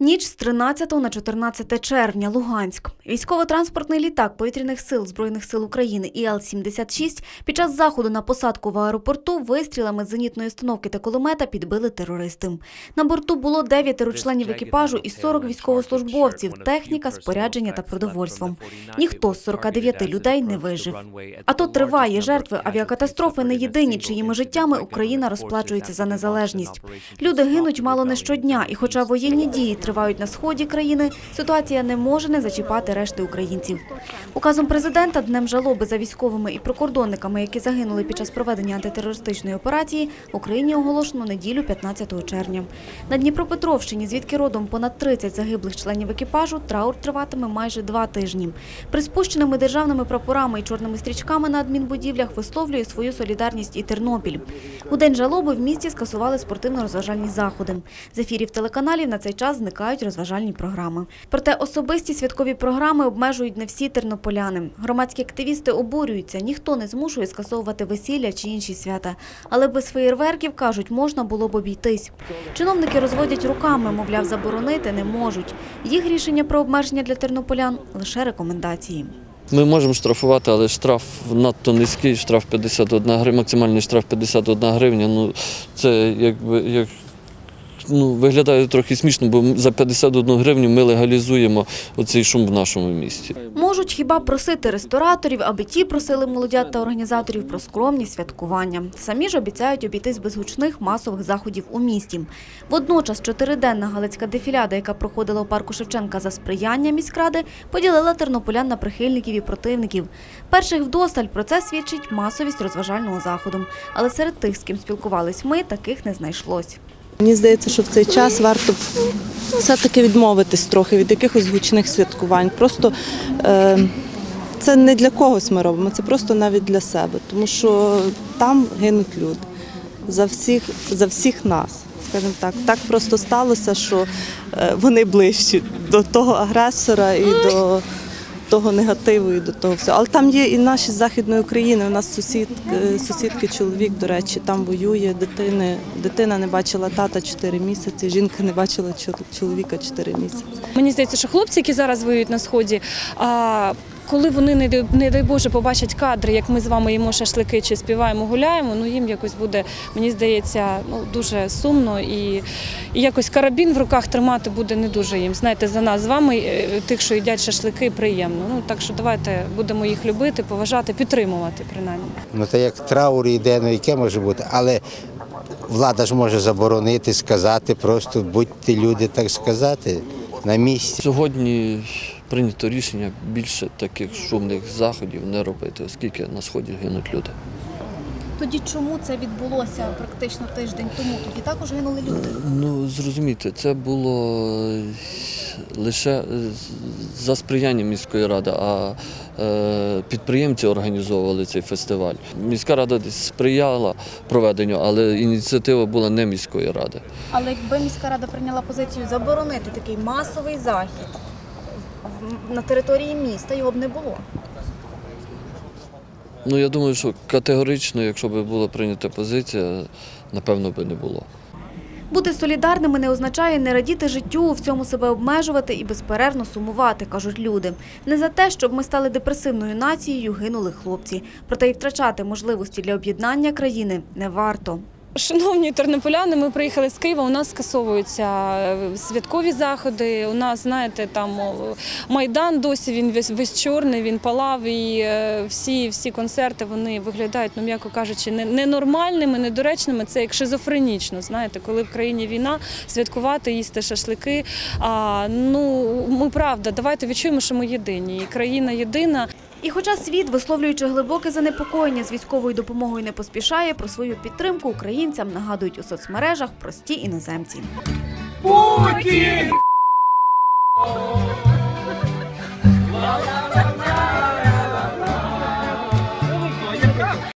Ніч з 13 на 14 червня. Луганськ. Військово-транспортний літак повітряних сил Збройних сил України ІЛ-76 під час заходу на посадку в аеропорту вистрілами з зенітної установки та кулемета підбили терористи. На борту було дев'ятеро членів екіпажу і 40 військовослужбовців, техніка, спорядження та продовольством. Ніхто з 49 людей не вижив. АТО триває. Жертви авіакатастрофи не єдині, чиїми життями Україна розплачується за незалежність. Люди гинуть мало не щодня, і хоча воєнні дії тривають на сході країни, ситуація не може не зачіпати решти українців. Указом президента днем жалоби за військовими і прикордонниками, які загинули під час проведення антитерористичної операції, Україні оголошено неділю 15 червня. На Дніпропетровщині, звідки родом понад 30 загиблих членів екіпажу, траур триватиме майже два тижні. Приспущеними державними прапорами і чорними стрічками на адмінбудівлях висловлює свою солідарність і Тернопіль. У день жалоби в місті скасували спортивно-розважальні заходи. З ефірів телеканалів на цей час зникають розважальні програми. Проте особисті святкові програми обмежують не всі тернополяни. Громадські активісти обурюються, ніхто не змушує скасовувати весілля чи інші свята. Але без феєрверків, кажуть, можна було б обійтись. Чиновники розводять руками, мовляв, заборонити не можуть. Їх рішення про обмеження для тернополян – лише рекомендації. Ми можемо штрафувати, але штраф надто низький, штраф 51 гривня, максимальний штраф 51 гривня. Ну, це якби як. Ну, виглядає трохи смішно, бо за 51 гривню ми легалізуємо оцей шум в нашому місті. Можуть хіба просити рестораторів, аби ті просили молодят та організаторів про скромні святкування. Самі ж обіцяють обійтись без гучних масових заходів у місті. Водночас чотириденна галицька дефіляда, яка проходила у парку Шевченка за сприяння міськради, поділила тернополян на прихильників і противників. Перших вдосталь про це свідчить масовість розважального заходу. Але серед тих, з ким спілкувались ми, таких не знайшлось. Мені здається, що в цей час варто все-таки відмовитись трохи від якихось гучних святкувань. Просто е, це не для когось ми робимо, це просто навіть для себе, тому що там гинуть люди за всіх, за всіх нас. Скажімо так, так просто сталося, що е, вони ближчі до того агресора і до того негативу і до того всього. Але там є і наші з Західної України. У нас сусід, е, сусідки чоловік, до речі, там воює дитини. Дитина не бачила тата 4 місяці, жінка не бачила чол- чоловіка 4 місяці. Мені здається, що хлопці, які зараз воюють на сході, коли вони не дай, не дай Боже побачать кадри, як ми з вами їмо шашлики чи співаємо, гуляємо, ну їм якось буде, мені здається, ну дуже сумно і, і якось карабін в руках тримати буде не дуже їм. Знаєте, за нас з вами, е, тих, що їдять шашлики, приємно. Ну так що давайте будемо їх любити, поважати, підтримувати принаймні. Ну це як траур йде, ну яке може бути. Але влада ж може заборонити, сказати, просто будьте люди, так сказати, на місці. Сьогодні прийнято рішення більше таких шумних заходів не робити, оскільки на сході гинуть люди. Тоді чому це відбулося практично тиждень тому? Тоді також гинули люди. Ну, зрозумійте, це було е, лише е, за сприяння міської ради, а е, підприємці організовували цей фестиваль. Міська рада десь сприяла проведенню, але ініціатива була не міської ради. Але якби міська рада прийняла позицію заборонити такий масовий захід на території міста, його б не було. Ну, я думаю, що категорично, якщо б була прийнята позиція, напевно би не було. Бути солідарними не означає не радіти життю, в цьому себе обмежувати і безперервно сумувати, кажуть люди. Не за те, щоб ми стали депресивною нацією, гинули хлопці. Проте й втрачати можливості для об'єднання країни не варто. Шановні тернополяни, ми приїхали з Києва. У нас скасовуються е, святкові заходи. У нас, знаєте, там майдан досі він весь весь чорний, він палав, і е, всі, всі концерти вони виглядають, ну м'яко кажучи, не- ненормальними, недоречними. Це як шизофренічно. Знаєте, коли в країні війна, святкувати, їсти шашлики. А ну ми правда, давайте відчуємо, що ми єдині. І країна єдина. І хоча світ, висловлюючи глибоке занепокоєння з військовою допомогою, не поспішає, про свою підтримку українцям нагадують у соцмережах прості іноземці. Путін!